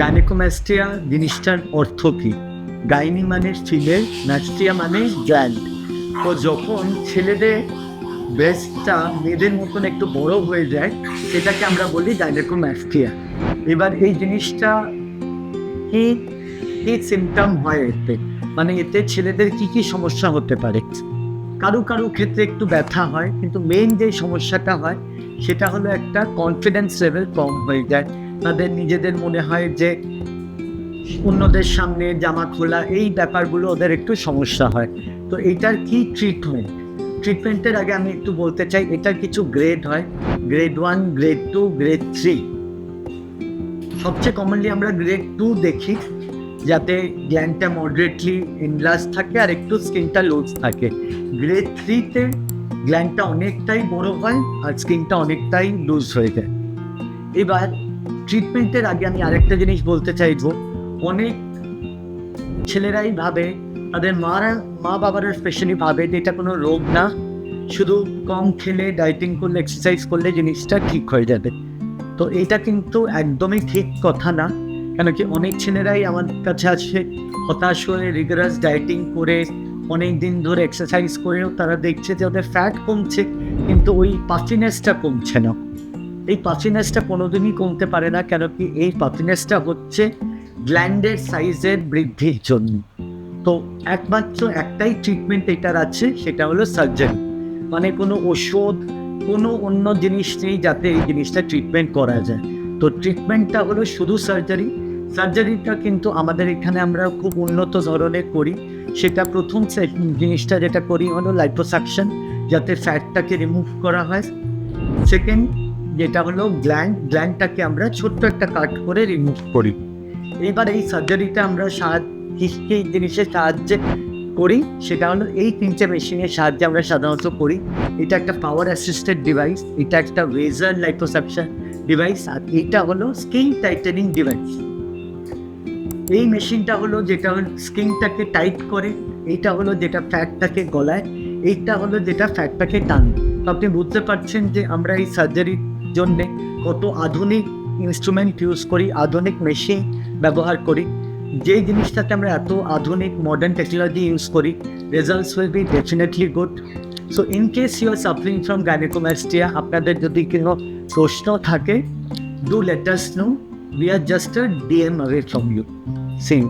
গাইনেকোম্যাস্টিয়া জিনিসটার অর্থ কী গাইনি মানে ম্যাস্টিয়া মানে গ্ল্যান্ড তো যখন ছেলেদের ব্রেস্টটা মেয়েদের মতন একটু বড় হয়ে যায়, সেটাকে আমরা বলি গাইনেকোম্যাস্টিয়া এবার এই জিনিসটা কি কি সিমটম হয় এতে? মানে এতে ছেলেদের কি কি সমস্যা হতে পারে? কারও কারও ক্ষেত্রে একটু ব্যথা হয়, কিন্তু মেইন যে সমস্যাটা হয়, সেটা হলো একটা কনফিডেন্স লেভেল কম হয়ে যায়। তাদের নিজেদের মনে হয় যে অন্যদের সামনে জামা খোলা, এই ব্যাপারগুলো ওদের একটু সমস্যা হয়। তো এইটার কি ট্রিটমেন্ট ট্রিটমেন্টের আগে আমি একটু বলতে চাই, এটার কিছু গ্রেড হয়। Grade one grade two grade three সবচেয়ে কমনলি আমরা গ্রেড টু দেখি, যাতে গ্ল্যান্ডটা মডারেটলি ইনলাস থাকে আর একটু স্কিনটা লুজ থাকে। গ্রেড থ্রিতে গ্ল্যান্ডটা অনেকটাই বড় হয় আর স্কিনটা অনেকটাই লুজ হয়ে যায়। এবার ট্রিটমেন্টের আগে আমি আরেকটা জিনিস বলতে চাইব। অনেক ছেলেরাই ভাবে, তাদের মারা, মা বাবারা স্পেশালি ভাবে যে এটা কোনো রোগ না, শুধু কম খেলে ডায়েটিং করলে এক্সারসাইজ করলে জিনিসটা ঠিক হয়ে যাবে। তো এটা কিন্তু একদমই ঠিক কথা না কেন কি অনেক ছেলেরাই আমার কাছে আছে হতাশ হয়ে রিগারাস ডায়েটিং করে, অনেক দিন ধরে এক্সারসাইজ করেও তারা দেখছে যে ওদের ফ্যাট কমছে, কিন্তু ওই পাফিনেসটা কমছে না। এই পাফিনেসটা কোনোদিনই কমতে পারে না কেন কি এই পাফিনেসটা হচ্ছে গ্ল্যান্ডের সাইজের বৃদ্ধির জন্য। তো একমাত্র একটাই ট্রিটমেন্ট এটার আছে, সেটা হলো সার্জারি মানে কোনো ওষুধ, কোনো অন্য জিনিস নেই যাতে এই জিনিসটা ট্রিটমেন্ট করা যায়। তো ট্রিটমেন্টটা হলো শুধু সার্জারি সার্জারিটা কিন্তু আমাদের এখানে আমরা খুব উন্নত ধরনের করি। সেটা প্রথম জিনিসটা যেটা করি হলো লাইপোসাকশন যাতে ফ্যাটটাকে রিমুভ করা হয়। সেকেন্ড যেটা হলো গ্ল্যান্ড গ্ল্যান্ডটাকে আমরা ছোট্ট একটা কাট করে রিমুভ করি। এবার এই সার্জারিটা আমরা সাহায্য জিনিসের সাহায্যে করি? সেটা হলো এই তিনটে মেশিনের সাহায্যে আমরা সাধারণত করি। এটা একটা পাওয়ার অ্যাসিস্টেড ডিভাইস এটা একটা রেজার লাইপোসাকশন ডিভাইস আর এটা হলো স্কিন টাইটেনিং ডিভাইস এই মেশিনটা হলো যেটা স্কিনটাকে টাইট করে এইটা হলো যেটা ফ্যাটটাকে গলায়, এইটা হলো যেটা ফ্যাটটাকে টান। আপনি বুঝতে পারছেন যে আমরা এই সার্জারির জন্যে কত আধুনিক ইনস্ট্রুমেন্ট ইউজ করি, আধুনিক মেশিন ব্যবহার করি। যে জিনিসটাতে আমরা এত আধুনিক মডার্ন টেকনোলজি ইউজ করি results will be definitely good so in case you are suffering from gynaecomastia আপনাদের যদি কোনো প্রশ্ন থাকে do let us know we are just DM away from you Singh